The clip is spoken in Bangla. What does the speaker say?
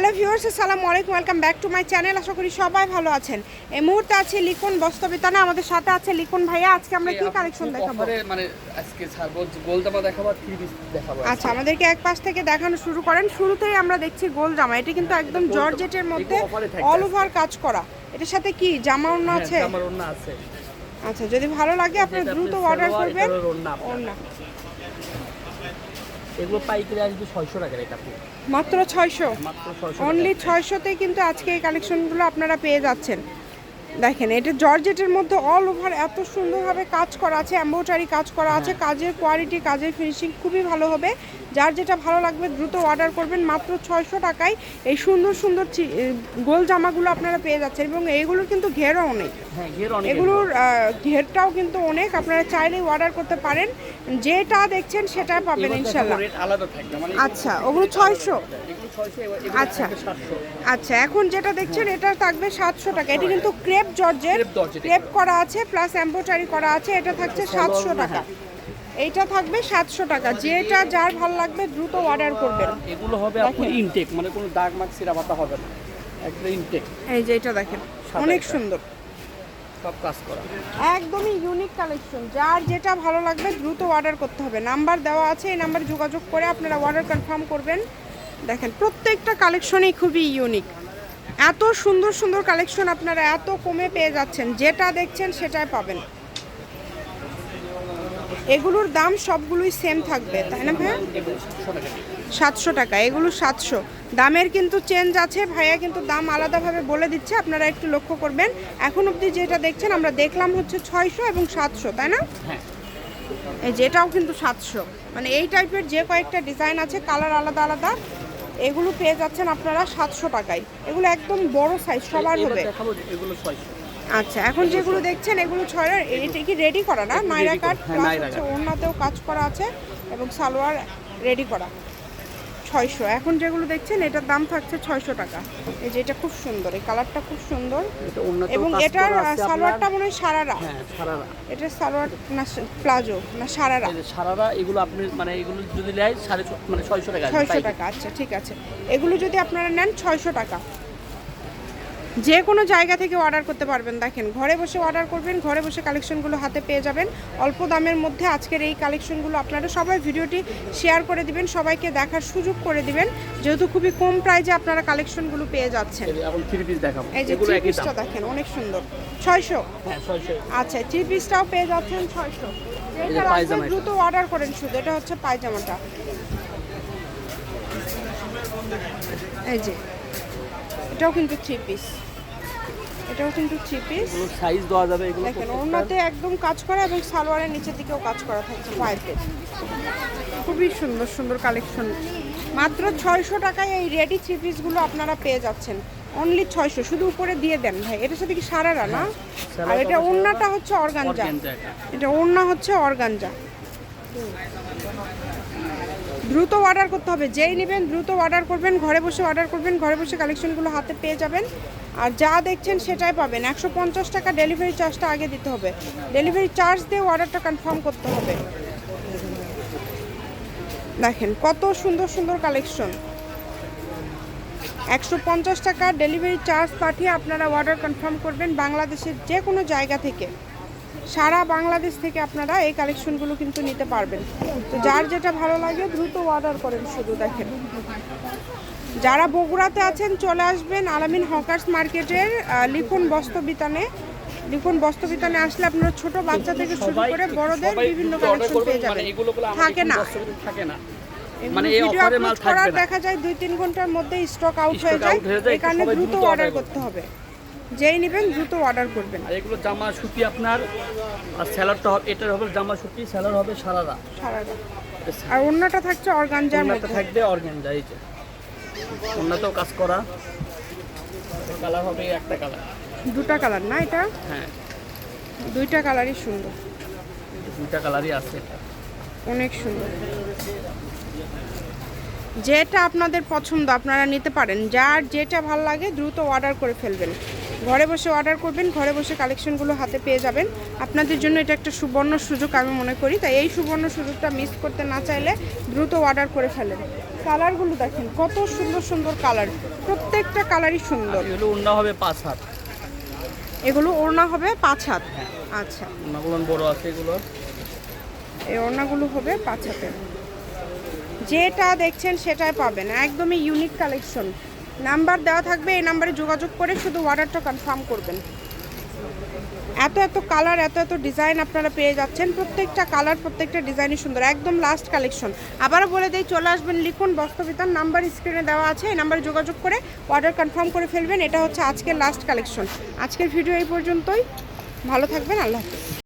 হ্যালো ভিউয়ার্স আসসালামু আলাইকুম welcome back to my channel. আশা করি সবাই ভালো আছেন। এই মুহূর্তে আছে লিখন বস্তবিতানে আমাদের সাথে আছে লিখুন ভাইয়া। আজকে আমরা কি কালেকশন দেখাবো? মানে আজকে গোল জামা দেখাবো থ্রি পিস দেখাবো আচ্ছা আমাদেরকে এক পাশ থেকে দেখানো শুরু করেন। শুরুতেই আমরা দেখছি গোল জামা। এটা কিন্তু একদম জর্জেটের মধ্যে অল ওভার কাজ করা। এটার সাথে কি জামা অন্য হ্যাঁ, আছে? আমার ওন্না আছে। আচ্ছা যদি ভালো লাগে আপনি দ্রুত অর্ডার করবেন। ওড়না। এগুলো পাইকারি আসবে ছয়শো টাকার আপু। মাত্র ছয়শো। মাত্র ছয়শো অনলি ছয়শোতে কিন্তু আজকে এই কালেকশনগুলো আপনারা পেয়ে যাচ্ছেন। দেখেন এটা জর্জেটের মধ্যে অল ওভার এত সুন্দরভাবে কাজ করা আছে এম্বোটারি কাজ করা আছে কাজের কোয়ালিটি কাজের ফিনিশিং খুবই ভালো হবে। যার যেটা ভালো লাগবে দ্রুত অর্ডার করবেন মাত্র ছয়শো টাকায় এই সুন্দর সুন্দর গোল জামাগুলো আপনারা পেয়ে যাচ্ছেন এবং এইগুলোর কিন্তু ঘেরও নেই হ্যাঁ অনেক এগুলোর ঘেরটাও কিন্তু অনেক আপনারা চাইলেই অর্ডার করতে পারেন। যেটা দেখছেন সেটা পাবেন ইনশাল্লাহ মানে আচ্ছা ওগুলো ছয়শো। আচ্ছা। আচ্ছা এখন যেটা দেখছেন এটা থাকবে সাতশো টাকা। এটা কিন্তু ক্রেপ জর্জের ক্রেপ করা আছে প্লাস এম্বোটারি করা আছে এটা থাকছে সাতশো টাকা। এইটা থাকবে সাতশো টাকা। যেটা যার ভালো লাগবে দ্রুত অর্ডার করবেন। এগুলো হবে আপনার ইনটেক মানে কোনো দাগ মাগ সিরা পাতা হবে না। একটা ইনটেক এই যে এটা দেখেন অনেক সুন্দর। সব কাজ করা। একদমই ইউনিক কালেকশন যার যেটা ভালো লাগবে দ্রুত অর্ডার করতে হবে। নাম্বার দেওয়া আছে এই নাম্বারে যোগাযোগ করে আপনারা অর্ডার কনফার্ম করবেন। দেখেন প্রত্যেকটা কালেকশনই খুবই ইউনিক এত সুন্দর সুন্দর কালেকশন আপনারা এত কমে পেয়ে যাচ্ছেন যেটা দেখছেন সেটাই পাবেন। এগুলোর দাম সবগুলোই সেম থাকবে তাই না ভাইয়া? সাতশো টাকা এগুলো সাতশো। দামের কিন্তু চেঞ্জ আছে ভাইয়া কিন্তু দাম আলাদাভাবে বলে দিচ্ছে আপনারা একটু লক্ষ্য করবেন। এখন অবধি যেটা দেখছেন আমরা দেখলাম হচ্ছে ছয়শো এবং সাতশো তাই না? হ্যাঁ। এই যেটাও কিন্তু সাতশো। মানে এই টাইপের যে কয়েকটা ডিজাইন আছে কালার আলাদা আলাদা। এগুলো পেয়ে যাচ্ছেন আপনারা সাতশো টাকায়। এগুলো একদম বড় সাইজ সবার হবে। আচ্ছা এখন যেগুলো দেখছেন এগুলো ছয় এটা কি রেডি করা না? নাইরা কাঠ কাট হ্যাঁ, প্লাস হচ্ছে। ওড়নাতেও কাজ করা আছে এবং সালোয়ার রেডি করা। ছয়শো। এখন যেগুলো দেখছেন এটার দাম থাকছে ছয়শো টাকা। এই যে এটা খুব সুন্দর এই কালারটা খুব সুন্দর। এটা এবং এটার সালোয়ারটা মনে হয় সারারা। এটা সারারা। এটার সালোয়ার না প্লাজো না সারারা। সারারা এগুলো আপনি মানে এগুলো যদি নেয় সাড়ে মানে ছয়শো টাকা ছয়শো টাকা আচ্ছা ঠিক আছে। এগুলো যদি আপনারা নেন ছয়শো টাকা। যে কোনো জায়গা থেকে অর্ডার করতে পারবেন। দেখেন ঘরে বসে অর্ডার করবেন ঘরে বসে কালেকশনগুলো হাতে পেয়ে যাবেন। অল্প দামের মধ্যে আজকের এই কালেকশনগুলো আপনারা সবাই ভিডিওটি শেয়ার করে দিবেন সবাইকে দেখার সুযোগ করে দিবেন। যেহেতু খুবই কম প্রাইজে আপনারা কালেকশনগুলো পেয়ে যাচ্ছেন। এই যে থ্রি পিসটা দেখেন অনেক সুন্দর। ছয়শো? হ্যাঁ আচ্ছা থ্রি পিসটাও পেয়ে যাচ্ছেন ছয়শো। দ্রুত অর্ডার করেন শুধু এটা হচ্ছে পায়জামাটা। এই যে এটাও কিন্তু থ্রি পিস এটাও কিন্তু থ্রি পিস সাইজ দেওয়া যাবে এগুলো দেখেন ওড়নাতে একদম কাজ করা এবং সালোয়ারের নিচের দিকেও কাজ করা থাকছে পায়েতে খুবই সুন্দর সুন্দর কালেকশন মাত্র ছয়শো টাকায় এই রেডি থ্রি পিসগুলো আপনারা পেয়ে যাচ্ছেন। অনলি ছয়শো শুধু উপরে দিয়ে দেন ভাই। এটার সাথে কি সারারা না? আর এটা ওড়নাটা হচ্ছে অর্গানজা। এটা ওড়না হচ্ছে অর্গানজা। দ্রুত অর্ডার করতে হবে। যেই নেবেন দ্রুত অর্ডার করবেন, ঘরে বসে অর্ডার করবেন, ঘরে বসে কালেকশনগুলো হাতে পেয়ে যাবেন। আর যা দেখছেন সেটাই পাবেন। একশো পঞ্চাশ টাকা ডেলিভারি চার্জটা আগে দিতে হবে। ডেলিভারি চার্জ দিয়ে অর্ডারটা কনফার্ম করতে হবে। দেখেন কত সুন্দর সুন্দর কালেকশন একশো পঞ্চাশ টাকা ডেলিভারি চার্জ পাঠিয়ে আপনারা অর্ডার কনফার্ম করবেন বাংলাদেশের যে কোনো জায়গা থেকে। সারা বাংলাদেশ থেকে আপনারা এই কালেকশনগুলো কিন্তু নিতে পারবেন। তো যার যেটা ভালো লাগে দ্রুত অর্ডার করেন শুধু দেখেন। যারা বগুড়াতে আছেন চলে আসবেন আলামিন হকার্স মার্কেটের লিখন বস্ত্রবিতানে। লিখন বস্ত্রবিতানে আসলে আপনারা ছোট বাচ্চা থেকে শুরু করে বড়দের বিভিন্ন কালেকশন পেয়ে মানে যাবেন। থাকে না। থাকে না। মানে এই অফারে মাল থাকবে দেখা যায় দুই তিন ঘণ্টার মধ্যে স্টক আউট হয়ে যায়। এই কারণে দ্রুত অর্ডার করতে হবে। যেই নেবেন দ্রুত অর্ডার করবেন। আর এগুলো জামা সুতি আপনার আর স্যালাডটা হবে এটার হবে জামা সুতি স্যালাড হবে সারারা। সারাটা আর অন্যটা থাকছে অর্গানজার মধ্যে। থাকবে অর্গেনজা এই যে। অন্যতেও কাজ করা। কালার হবে একটা কালার। দুটা কালার না এটা? হ্যাঁ। দুইটা কালারই সুন্দর। দুইটা কালারই আছে এটা। অনেক সুন্দর। যেটা আপনাদের পছন্দ আপনারা নিতে পারেন। যার যেটা ভালো লাগে দ্রুত অর্ডার করে ফেলবেন। ঘরে বসে অর্ডার করবেন ঘরে বসে কালেকশনগুলো হাতে পেয়ে যাবেন। আপনাদের জন্য এটা একটা সুবর্ণ সুযোগ আমি মনে করি। তাই এই সুবর্ণ সুযোগটা মিস করতে না চাইলে দ্রুত অর্ডার করে ফেলেন। কালারগুলো দেখেন কত সুন্দর সুন্দর কালার প্রত্যেকটা কালারই সুন্দর। এগুলো উন্না হবে পাঁচ হাত। এগুলো ওড়না হবে পাঁচ হাত। আচ্ছা। বড় আছে এগুলো। এই ওড়নাগুলো হবে পাঁচ হাতের। যেটা দেখছেন সেটাই পাবেন। একদমই ইউনিক কালেকশন নাম্বার দেওয়া থাকবে, এই নাম্বারে যোগাযোগ করে শুধু অর্ডারটা কনফার্ম করবেন। এত এত কালার এত এত ডিজাইন আপনারা পেয়ে যাচ্ছেন। প্রত্যেকটা কালার প্রত্যেকটা ডিজাইনই সুন্দর। একদম লাস্ট কালেকশন আবারও বলে দিই, চলে আসবেন লিখুন বস্তবিতার নাম্বার স্ক্রিনে দেওয়া আছে, এই নাম্বারে যোগাযোগ করে অর্ডার কনফার্ম করে ফেলবেন। এটা হচ্ছে আজকের লাস্ট কালেকশন আজকের ভিডিও এই পর্যন্তই। ভালো থাকবেন, আল্লাহ হাফিজ।